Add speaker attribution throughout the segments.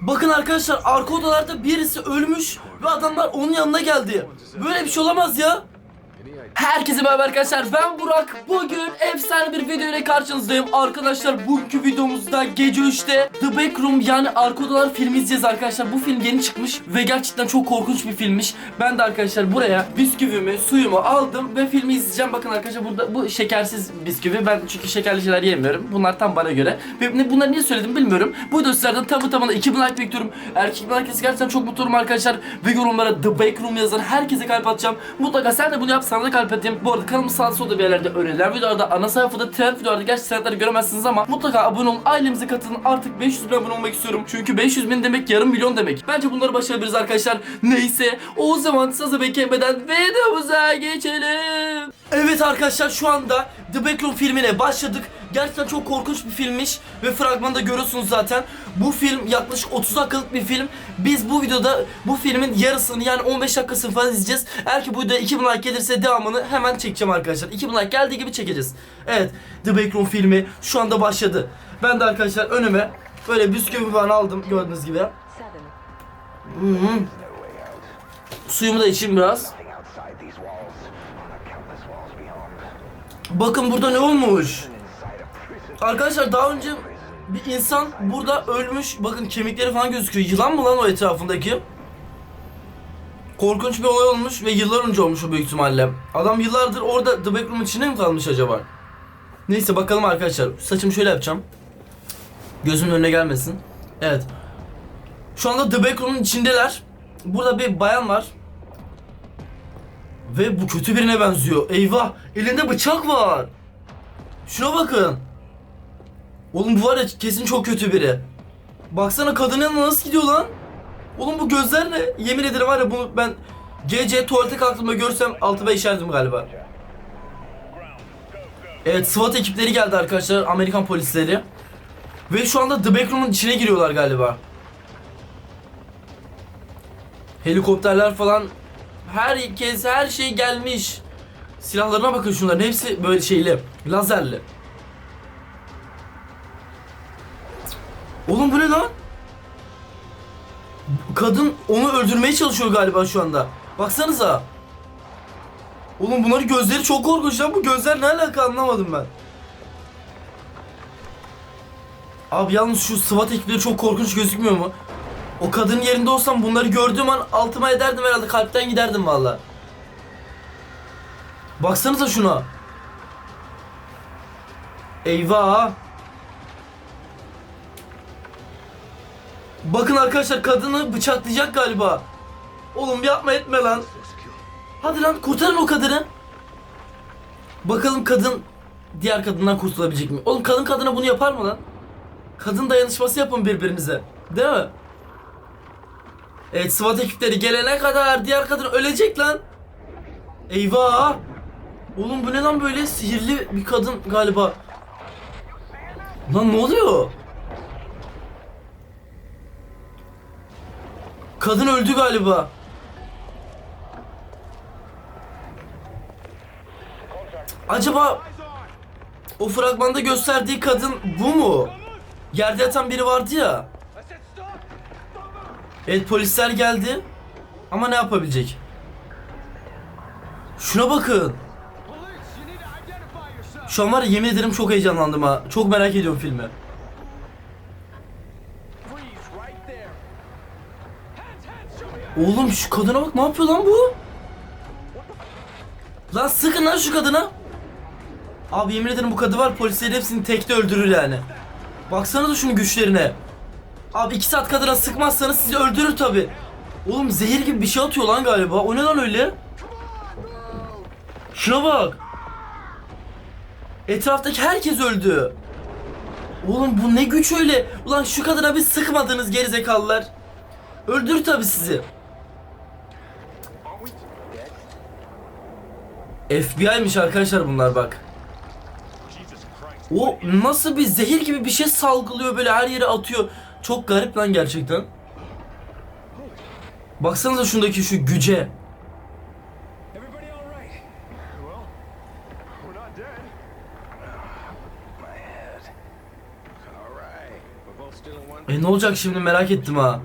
Speaker 1: Bakın arkadaşlar arka odalarda birisi ölmüş ve adamlar onun yanına geldi. Böyle bir şey olamaz ya. Herkese merhaba arkadaşlar ben Burak. Bugün efsane bir video ile karşınızdayım. Arkadaşlar bugünkü videomuzda gece 3'te The Backroom yani Arka Odalar filmi izleyeceğiz arkadaşlar. Bu film yeni çıkmış ve gerçekten çok korkunç bir filmmiş. Ben de arkadaşlar buraya bisküvimi suyumu aldım ve filmi izleyeceğim. Bakın arkadaşlar burada bu şekersiz bisküvi. Ben çünkü şekerli şeyler yemiyorum. Bunlar tam bana göre. Ve bunları niye söyledim bilmiyorum. Bu video sizlerden tamı tamına 2000 like bekliyorum. Erkek herkes gerçekten çok mutlu olurum arkadaşlar. Ve yorumlara The Backroom yazan herkese kalp atacağım. Mutlaka sen de bunu yap da kalp atayım Bu arada kanalımız sağda solda bir yerlerde önerilen videolarda ana sayfada trend videolarda gerçi trendleri göremezsiniz ama Mutlaka abone olun. Ailemize katılın. Artık 500 bin abone olmak istiyorum. Çünkü 500 bin demek yarım milyon demek. Bence bunları başarabiliriz arkadaşlar. Neyse o zaman sazı beklemeden videomuza geçelim Evet arkadaşlar şu anda The Backroom filmine başladık Gerçekten çok korkunç bir filmmiş ve fragmanda görüyorsunuz zaten. Bu film yaklaşık 30 dakikalık bir film. Biz bu videoda bu filmin yarısını yani 15 dakikasını falan izleyeceğiz. Eğer ki bu videoya 2000 like gelirse devamını hemen çekeceğim arkadaşlar. 2000 like geldiği gibi çekeceğiz. Evet The Backroom filmi şu anda başladı. Ben de arkadaşlar önüme böyle bisküvi falan aldım gördüğünüz gibi. Hı. Suyumu da içeyim biraz. Bakın burada ne olmuş? Arkadaşlar daha önce bir insan burada ölmüş. Bakın kemikleri falan gözüküyor. Yılan mı lan o etrafındaki? Korkunç bir olay olmuş ve yıllar önce olmuş o büyük ihtimalle. Adam yıllardır orada The Backroom içinde mi kalmış acaba? Neyse bakalım arkadaşlar. Saçımı şöyle yapacağım. Gözümün önüne gelmesin. Evet. Şu anda The Backroom'un içindeler. Burada bir bayan var. Ve bu kötü birine benziyor. Eyvah! Elinde bıçak var. Şuna bakın. Oğlum bu var ya kesin çok kötü biri. Baksana kadının nasıl gidiyor lan? Oğlum bu gözler ne? Yemin ederim var ya bunu ben gece tuvalete kalktığımda görsem altıma işerdim galiba. Evet SWAT ekipleri geldi arkadaşlar Amerikan polisleri. Ve şu anda The Backroom'un içine giriyorlar galiba. Helikopterler falan herkes her şey gelmiş. Silahlarına bakın şunların hepsi böyle şeyli, lazerli. Oğlum bu ne lan? Kadın onu öldürmeye çalışıyor galiba şu anda. Baksanıza. Oğlum bunların gözleri çok korkunç lan. Bu gözler ne alaka anlamadım ben. Abi yalnız şu SWAT ekipleri çok korkunç gözükmüyor mu? O kadının yerinde olsam bunları gördüğüm an altıma ederdim herhalde. Kalpten giderdim valla. Baksanıza şuna. Eyvah. Bakın arkadaşlar kadını bıçaklayacak galiba. Oğlum yapma etme lan. Hadi lan kurtarın o kadını. Bakalım kadın diğer kadından kurtulabilecek mi? Oğlum kadın kadına bunu yapar mı lan? Kadın dayanışması yapın birbirinize. Değil mi? Evet SWAT ekipleri gelene kadar diğer kadın ölecek lan. Eyvah. Oğlum bu ne lan böyle sihirli bir kadın galiba. Lan ne oluyor? Kadın öldü galiba. Acaba o fragmanda gösterdiği kadın bu mu? Yerde yatan biri vardı ya. Evet polisler geldi. Ama ne yapabilecek? Şuna bakın. Şu an var ya yemin ederim çok heyecanlandım ha. Çok merak ediyorum filmi. Oğlum şu kadına bak ne yapıyor lan bu? Lan sıkın lan şu kadına. Abi yemin ederim bu kadın var polislerin hepsini tekte öldürür yani. Baksana da şunun güçlerine. Abi iki saat kadına sıkmazsanız sizi öldürür tabi. Oğlum zehir gibi bir şey atıyor lan galiba. O ne lan öyle? Şuna bak. Etraftaki herkes öldü. Oğlum bu ne güç öyle? Ulan şu kadına bir sıkmadınız gerizekalılar. Öldürür tabi sizi. FBI'miş arkadaşlar bunlar bak. O nasıl bir zehir gibi bir şey salgılıyor böyle her yere atıyor. Çok garip lan gerçekten. Baksanıza şundaki şu güce. E ne olacak şimdi merak ettim ha.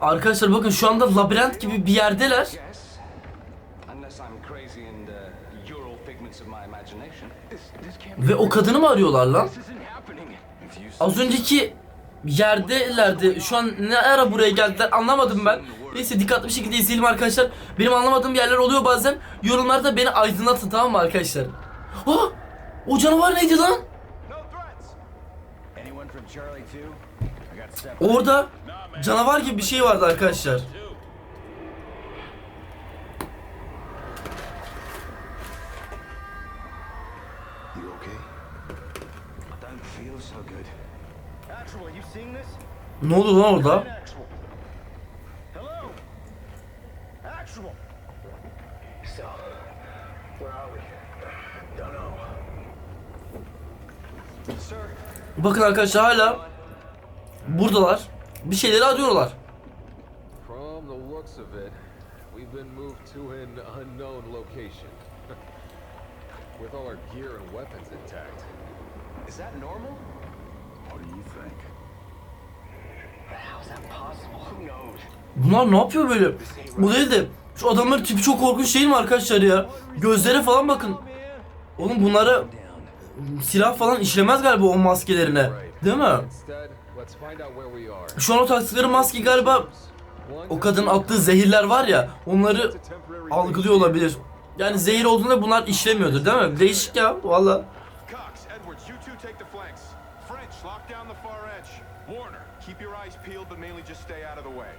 Speaker 1: Arkadaşlar bakın şu anda labirent gibi bir yerdeler. Ve o kadını mı arıyorlar lan?
Speaker 2: This isn't happening. If you
Speaker 1: Az önceki yerdelerdi. Şu an ne ara buraya geldiler anlamadım ben. Neyse dikkatli bir şekilde izleyelim arkadaşlar. Benim anlamadığım yerler oluyor bazen. Yorumlarda beni aydınlatın tamam mı arkadaşlar? Ah! O canavar neydi lan?
Speaker 3: No threats.
Speaker 2: Anyone from Charlie 2? I got seven.
Speaker 1: Orada canavar gibi bir şey vardı arkadaşlar. Ne oldu lan orada? Bakın arkadaşlar hala buradalar. Bir şeyleri arıyorlar.
Speaker 4: With all our gear and weapons intact.
Speaker 2: Is that normal? What do you think?
Speaker 1: Bunlar ne yapıyor böyle? Bu değil de şu adamların tipi çok korkunç değil mi arkadaşlar ya? Gözlere falan bakın. Oğlum bunlara silah falan işlemez galiba o maskelerine. Değil mi? Şu an o taktıkları maske galiba o kadının attığı zehirler var ya onları algılıyor olabilir. Yani zehir olduğunda bunlar işlemiyordur değil mi? Değişik ya valla.
Speaker 3: Just stay out of the way.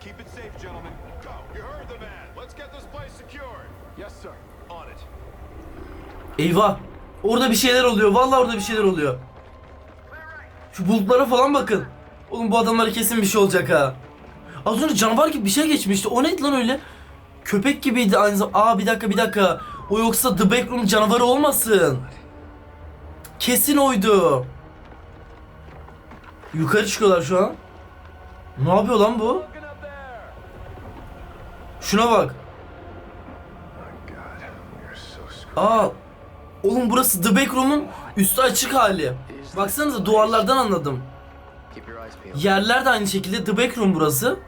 Speaker 3: Keep it safe, gentlemen. Go. You heard the man. Let's get this place secured. Yes, sir. On it.
Speaker 1: Eyvah. Orada bir şeyler oluyor. Vallahi orada bir şeyler oluyor. Şu bulutlara falan bakın. Oğlum bu adamlara kesin bir şey olacak ha. Az önce canavar gibi bir şey geçmişti. O neydi lan öyle? Köpek gibiydi aynı zamanda. Aa bir dakika bir dakika. O yoksa The Backroom canavarı olmasın. Kesin oydu. Yukarı çıkıyorlar şu an. Ne yapıyor lan bu? Şuna bak. Aa, oğlum burası The Backroom'un üstü açık hali. Baksanıza duvarlardan anladım. Yerler de aynı şekilde The Backroom burası.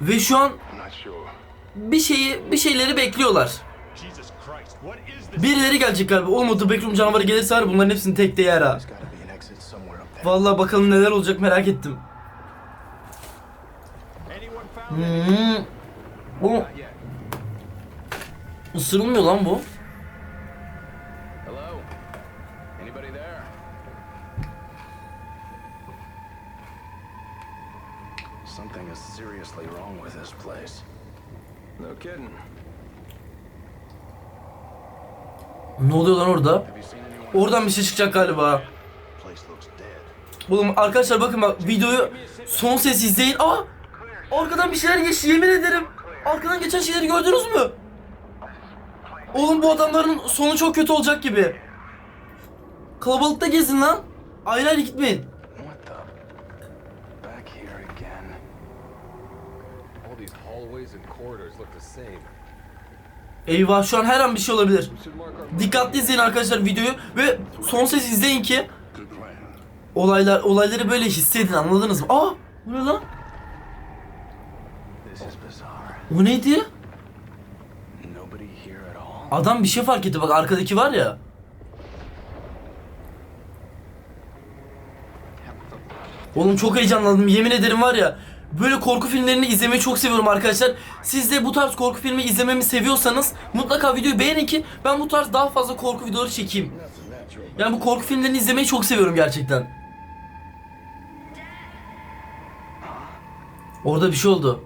Speaker 1: Ve şu an bir şeyi bir şeyleri bekliyorlar. Birileri gelecek galiba. Oğlum o The Backroom canavarı gelirse var bunların hepsini tek de yer ha. Vallahi bakalım neler olacak merak ettim. Hmm. Bu ısırılmıyor lan bu.
Speaker 2: Hello? Anybody there? Something is seriously wrong with this place. No kidding.
Speaker 1: Ne oluyor lan orada? Oradan bir şey çıkacak galiba. Oğlum arkadaşlar bakın bak videoyu son ses izleyin. Aa! Arkadan bir şeyler geçti yemin ederim. Arkadan geçen şeyleri gördünüz mü? Oğlum bu adamların sonu çok kötü olacak gibi. Kalabalıkta gezin lan. Ayrı ayrı gitmeyin. Eyvah şu an her an bir şey olabilir. Dikkatli izleyin arkadaşlar videoyu ve son ses izleyin ki. Olaylar olayları böyle hissedin anladınız mı? Aa! Bu ne lan? O neydi? Adam bir şey fark etti bak arkadaki var ya. Oğlum çok heyecanlandım yemin ederim var ya. Böyle korku filmlerini izlemeyi çok seviyorum arkadaşlar. Siz de bu tarz korku filmi izlememi seviyorsanız mutlaka videoyu beğenin ki ben bu tarz daha fazla korku videoları çekeyim. Yani bu korku filmlerini izlemeyi çok seviyorum gerçekten. Orada bir şey oldu.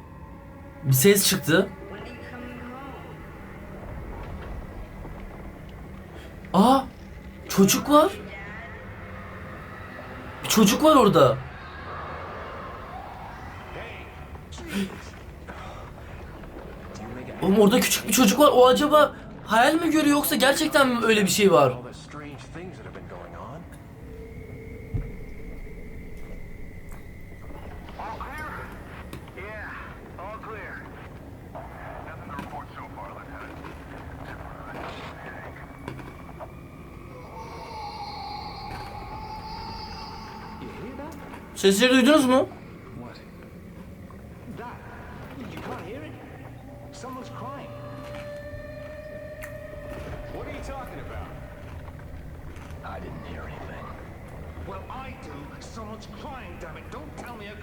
Speaker 1: Bir ses çıktı. Aa! Çocuk var. Bir çocuk var orada. Oğlum orada küçük bir çocuk var. O acaba hayal mi görüyor yoksa gerçekten mi öyle bir şey var?
Speaker 3: All the strange things that have been going on.
Speaker 5: All clear? Yeah, all clear.
Speaker 1: Sesleri duydunuz mu?
Speaker 2: What? That. You can't hear it? Someone's crying.
Speaker 3: What are you talking about?
Speaker 2: I didn't hear anything. Well, I do. Someone's crying, damn it. Don't tell me I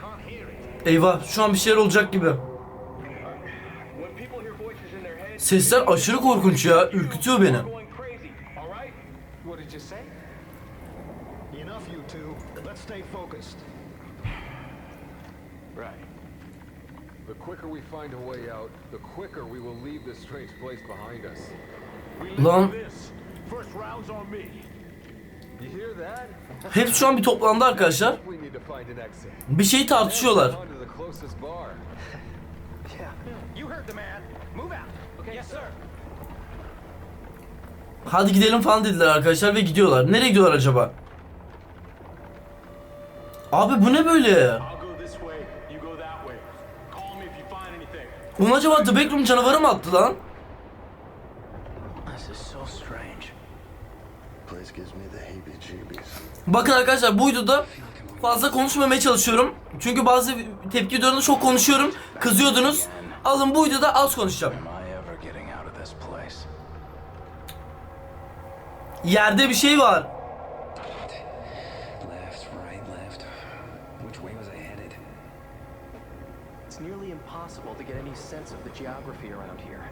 Speaker 2: can't hear it.
Speaker 1: Eyvah şu an bir şeyler olacak gibi. Sesler aşırı korkunç ya. Ürkütüyor beni.
Speaker 5: going crazy, all right?
Speaker 2: What did you say?
Speaker 6: Enough, you two. Let's stay focused.
Speaker 2: Right.
Speaker 4: The quicker we find a way out, the quicker we will leave this strange place behind us.
Speaker 1: Lan
Speaker 3: for this. First round's on me.
Speaker 4: You hear that?
Speaker 1: hepsi şu an bir toplandı arkadaşlar.
Speaker 4: We need to find an exit.
Speaker 1: Bir şeyi tartışıyorlar.
Speaker 4: On to the closest bar.
Speaker 2: Yeah. You heard the man. Move out. Okay. Yes, sir.
Speaker 1: Hadi gidelim falan dediler arkadaşlar ve gidiyorlar. Nereye gidiyorlar acaba? Abi bu ne böyle? Onun acaba The Backroom canavarı mı attı lan?
Speaker 2: This is so strange.
Speaker 6: Place gives me the heebie-jeebies.
Speaker 1: Bakın arkadaşlar bu videoda fazla konuşmamaya çalışıyorum. Çünkü bazı tepki videolarında çok konuşuyorum. Kızıyordunuz. Alın bu videoda az konuşacağım.
Speaker 2: Am I ever getting out of this place?
Speaker 1: Yerde bir şey var.
Speaker 7: It's nearly impossible to get any sense of the geography around here.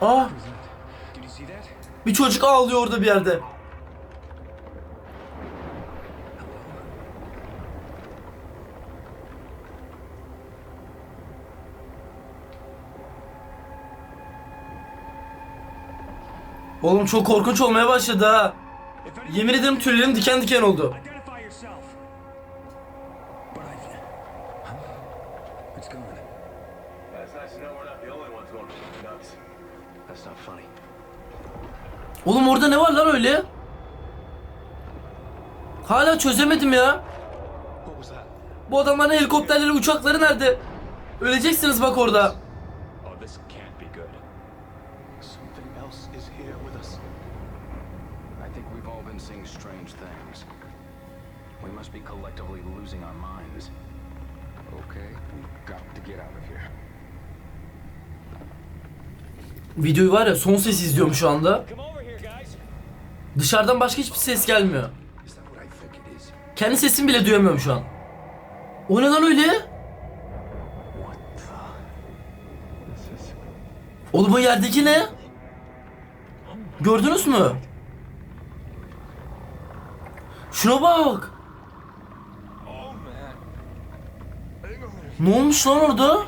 Speaker 1: Aa bir çocuk ağlıyor orada bir yerde. Oğlum çok korkunç olmaya başladı ha. Yemin ederim tüylerim diken diken oldu. Oğlum orada ne var lan öyle? Hala çözemedim ya. Bu adamların helikopterleri, uçakları nerede? Öleceksiniz bak orada.
Speaker 3: Oh, this can't be good.
Speaker 2: Something else is here with us. I think we've all been seeing strange things. We must be collectively losing our minds.
Speaker 4: Okay, we've got to get out of here.
Speaker 1: Videoyu var ya son ses izliyorum şu anda. Dışarıdan başka hiçbir ses gelmiyor. Kendi sesimi bile duyamıyorum şu an. O ne lan öyle? Oğlum bu yerdeki ne? Gördünüz mü? Şuna bak. Ne olmuş lan orada?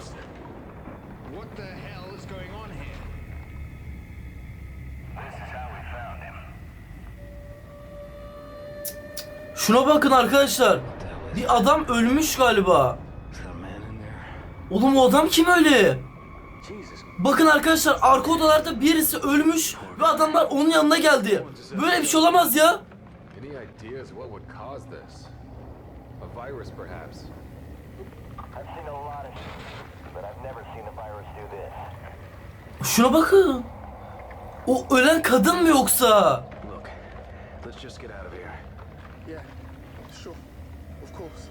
Speaker 1: Şuna bakın arkadaşlar. Bir adam ölmüş galiba. Oğlum o adam kim öyle? Bakın arkadaşlar arka odalarda birisi ölmüş ve adamlar onun yanına geldi. Böyle bir şey olamaz ya. Şuna bakın. O ölen kadın mı yoksa?
Speaker 2: Look, let's just get out of here.
Speaker 6: Yeah, sure. Of course.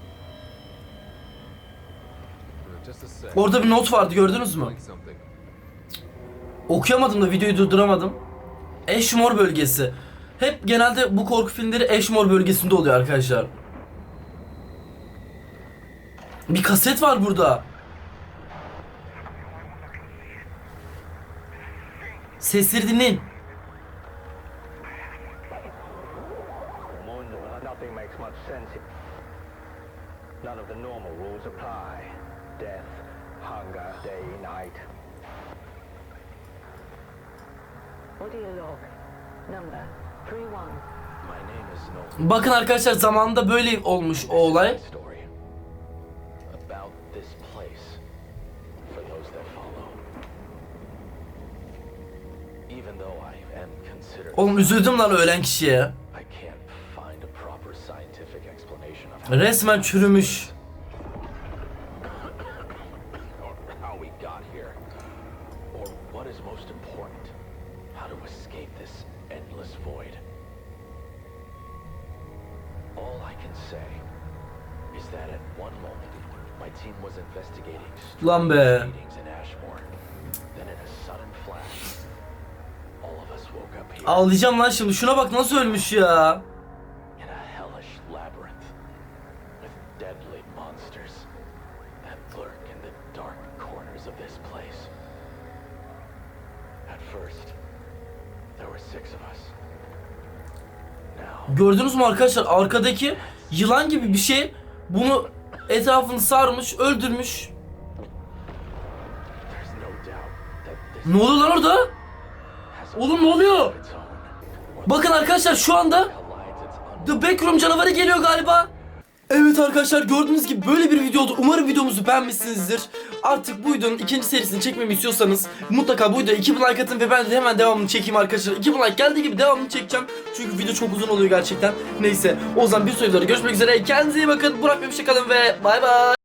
Speaker 4: Just a sec.
Speaker 1: Orada bir not vardı gördünüz mü? Okuyamadım da videoyu durduramadım. Ashmore bölgesi. Hep genelde bu korku filmleri Ashmore bölgesinde oluyor arkadaşlar. Bir kaset var burada. Sesleri dinleyin.
Speaker 5: Nothing makes much sense. None of the normal rules apply. Death, hunger, day, night.
Speaker 8: Audio log. Number 31.
Speaker 2: My name is no
Speaker 1: Bakın arkadaşlar zamanında böyle olmuş o olay. Oğlum üzüldüm lan ölen kişiye. Resmen çürümüş. Lan be. Ağlayacağım lan şimdi. Şuna bak nasıl ölmüş ya. Gördünüz mü arkadaşlar? Arkadaki yılan gibi bir şey bunu etrafını sarmış, öldürmüş. Ne oluyor lan orada? Oğlum ne oluyor? Bakın arkadaşlar şu anda The Backroom canavarı geliyor galiba. Evet arkadaşlar gördüğünüz gibi böyle bir video oldu. Umarım videomuzu beğenmişsinizdir. Artık bu videonun ikinci serisini çekmemi istiyorsanız mutlaka bu videoya 2000 like atın ve ben de hemen devamını çekeyim arkadaşlar. 2000 like geldiği gibi devamını çekeceğim. Çünkü video çok uzun oluyor gerçekten. Neyse o zaman bir sonraki videoda görüşmek üzere. Kendinize iyi bakın. Burak Bey hoşçakalın ve bay bay.